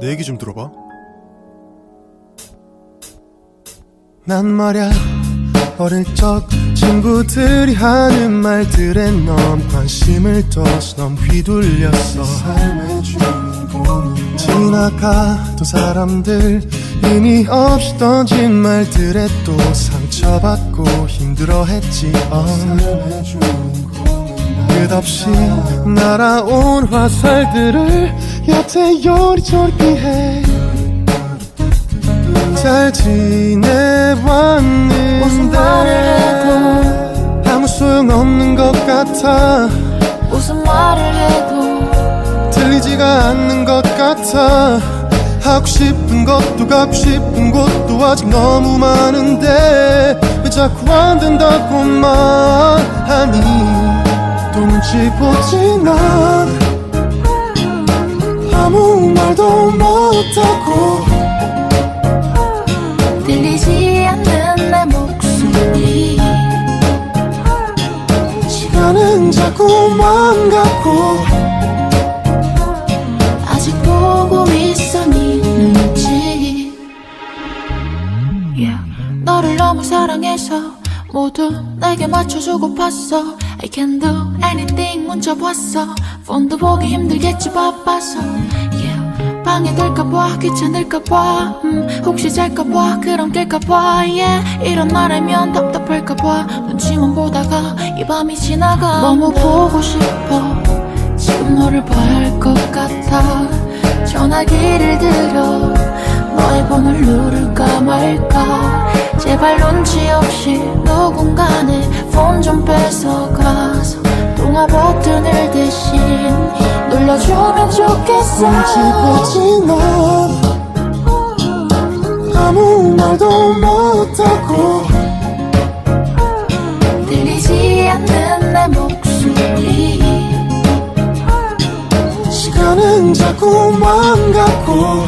내 얘기 좀 들어봐. 난 말야 어릴 적 친구들이 하는 말들에 너무 관심을 둬서 너무 휘둘렸어 지나가던 사람들 의미 없이 던진 말들에 또 상처받고 힘들어했지 어. 끝없이 날아온 화살들을 여태 요리조리 피해. 잘 지내왔는데 무슨 말을 아무 소용없는 것 같아. 무슨 말을 해도 들리지가 않는 것 같아. 하고 싶은 것도 가고 싶은 곳도 아직 너무 많은데 왜 자꾸 안 된다고만 하니 난 아무 말도 못하고 들리지 않는 내 목소리. 시간은 자꾸만 가고 아직 보고 있어 네 눈치. Yeah. 너를 너무 사랑해서 모두 내게 맞춰주고 봤어 I can do anything 문자 봤어. 폰도 보기 힘들겠지 바빠서. Yeah. 방에 들까봐 귀찮을까봐. 음, 혹시 잘까봐 그럼 깰까봐. Yeah. 이런 날이면 답답할까봐. 눈치만 보다가 이 밤이 지나가. 너무 보고 싶어. 지금 너를 봐야 할 것 같아. 전화기를 들어. 너의 번호를 누를까 말까 제발 눈치 없이 누군가의 폰좀 뺏어가서 통화 버튼을 대신 눌러주면 좋겠어. 눈치 보지 넌 아무 말도 못하고. 들리지 않는 내 목소리. 시간은 자꾸만 가고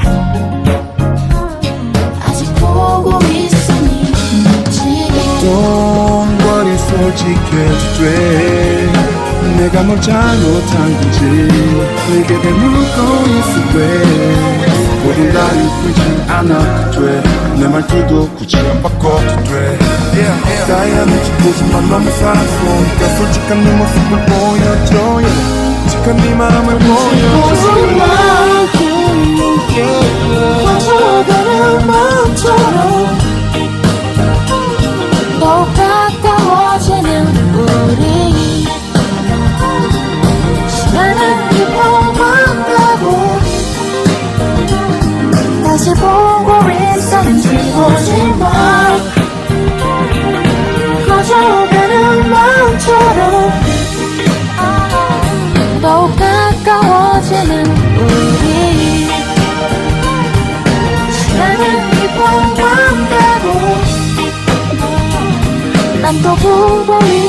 솔직해도 돼 내가 뭘 잘못한 건지 내게 되묻고 있을 때 모든 날 이쁘지 않아도 돼내 말투도 굳이 안 바꿔도 돼 다이아미지 모습만 너무 사랑스러우니까 솔직한 네 모습을 보여줘 yeah. 솔직한 네 마음을 보여줘 어 눈치 보지 마 커져가는 마음처럼 더욱 가까워지는 우리 시간은 이번만 가고 난또 보고 있어 네 눈치